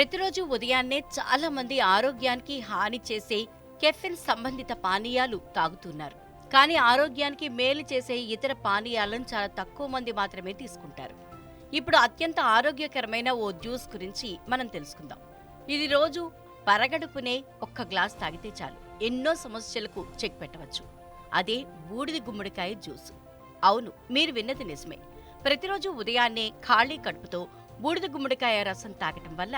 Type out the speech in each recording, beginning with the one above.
ప్రతిరోజు ఉదయాన్నే చాలా మంది ఆరోగ్యానికి హాని చేసే కెఫిన్ సంబంధిత పానీయాలు తాగుతున్నారు. కానీ ఆరోగ్యానికి మేలు చేసే ఇతర పానీయాలను చాలా తక్కువ మంది మాత్రమే తీసుకుంటారు. ఇప్పుడు అత్యంత ఆరోగ్యకరమైన ఓ జ్యూస్ గురించి మనం తెలుసుకుందాం. ఇది రోజు పరగడుపునే ఒక్క గ్లాస్ తాగితే చాలు. ఎన్నో సమస్యలకు చెక్ పెట్టవచ్చు. అదే బూడిద గుమ్మడికాయ జ్యూస్. అవును మీరు విన్నది నిజమే. ప్రతిరోజు ఉదయాన్నే ఖాళీ కడుపుతో బూడిద గుమ్మడికాయ రసం తాగటం వల్ల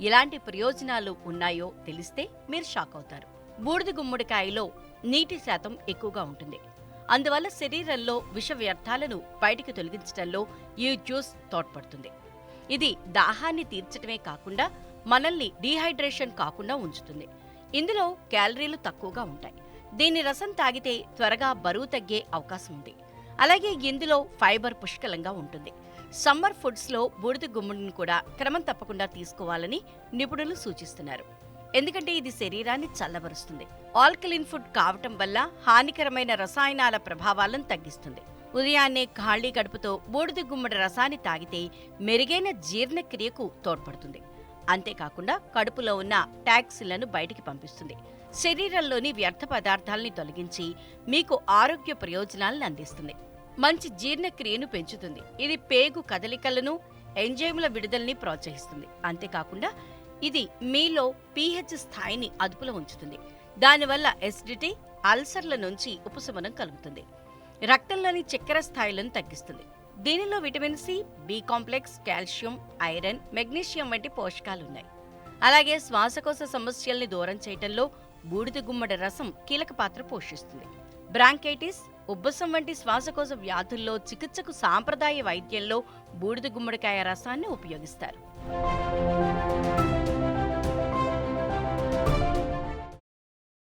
ఎలాంటి ప్రయోజనాలు ఉన్నాయో తెలిస్తే మీరు షాక్ అవుతారు. బూడిద గుమ్మడికాయలో నీటి శాతం ఎక్కువగా ఉంటుంది. అందువల్ల శరీరంలో విష వ్యర్థాలను బయటికి తొలగించడంలో ఈ జ్యూస్ తోడ్పడుతుంది. ఇది దాహాన్ని తీర్చడమే కాకుండా మనల్ని డీహైడ్రేషన్ కాకుండా ఉంచుతుంది. ఇందులో క్యాలరీలు తక్కువగా ఉంటాయి. దీని రసం తాగితే త్వరగా బరువు తగ్గే అవకాశం ఉంది. అలాగే ఇందులో ఫైబర్ పుష్కలంగా ఉంటుంది. సమ్మర్ ఫుడ్స్లో బూడిద గుమ్మడిని కూడా క్రమం తప్పకుండా తీసుకోవాలని నిపుణులు సూచిస్తున్నారు. ఎందుకంటే ఇది శరీరాన్ని చల్లబరుస్తుంది. ఆల్కలిన్ ఫుడ్ కావటం వల్ల హానికరమైన రసాయనాల ప్రభావాలను తగ్గిస్తుంది. ఉదయాన్నే ఖాళీ గడుపుతో బూడిద గుమ్మడి రసాన్ని తాగితే మెరుగైన జీర్ణక్రియకు తోడ్పడుతుంది. అంతేకాకుండా కడుపులో ఉన్న టాక్సిన్లను బయటికి పంపిస్తుంది. శరీరంలోని వ్యర్థ పదార్థాలని తొలగించి మీకు ఆరోగ్య ప్రయోజనాలను అందిస్తుంది. మంచి జీర్ణక్రియను పెంచుతుంది. ఇది పేగు కదలికలను ఎంజైముల విడుదలని ప్రోత్సహిస్తుంది. అంతేకాకుండా ఇది మీలో పీహెచ్ స్థాయిని అదుపులో ఉంచుతుంది. దానివల్ల ఎసిడిటీ అల్సర్ల నుంచి ఉపశమనం కలుగుతుంది. రక్తంలోని చక్కెర స్థాయిలను తగ్గిస్తుంది. దీనిలో vitamin C B complex calcium iron magnesium వంటి పోషకాలు ఉన్నాయి అలాగే శ్వాసకోశ సమస్యల్ని దూరం చేయటంలో బూడిద గుమ్మడి రసం కీలక పాత్ర పోషిస్తుంది. బ్రాంకైటిస్ ఉబ్బసం వంటి శ్వాసకోశ వ్యాధుల్లో చికిత్సకు సాంప్రదాయ వైద్యంలో బూడిద గుమ్మడికాయ రసాన్ని ఉపయోగిస్తారు.